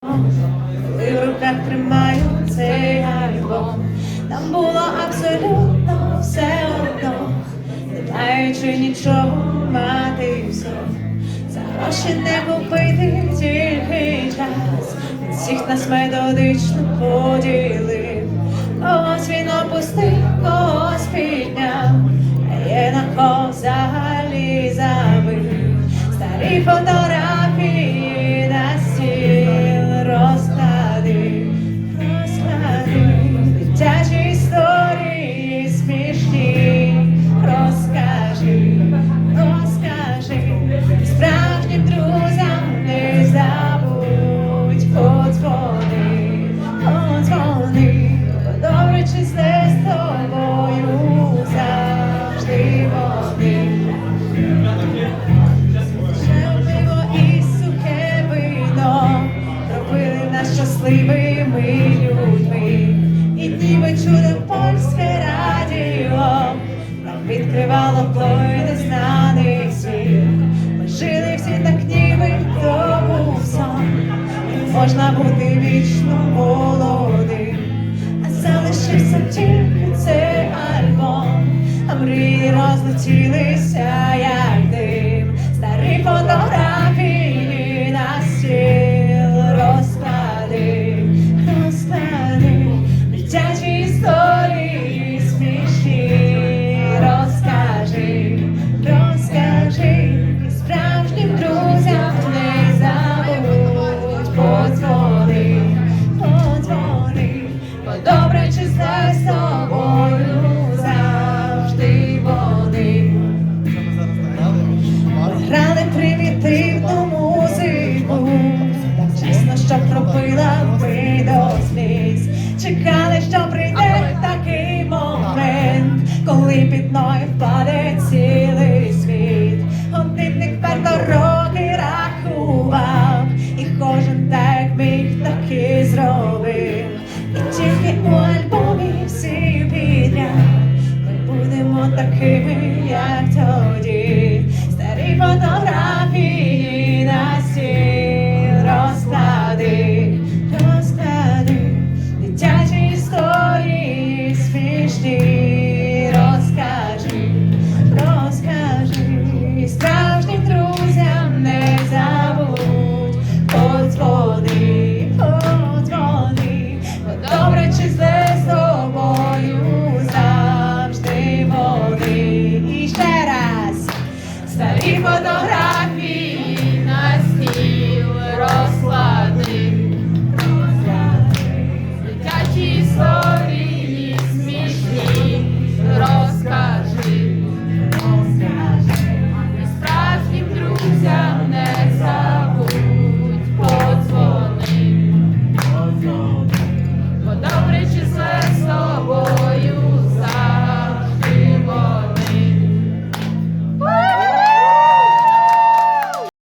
коли в руках тримаю цей альбом. Нам було абсолютно все одно, не маючи нічого мати все. За гроші не купити тільки час. Всіх нас методично поділив. Когось він опустив, когось підняв, а є на кого взагалі забив. Старі фотографії щасливими людьми. І ніби чудо польське радіо нам відкривало той незнаний світ. Ми жили всі так ніби то сон. Можна бути вічно молодим, а залишився тільки цей альбом, а мрії розлетілися, глибітною впаде цілий світ. Годинник роки рахував, і кожен так міг так зробив. І тільки у альбомі всі підряд ми будемо такими, як тоді, старі фотографії. Старі фотографії.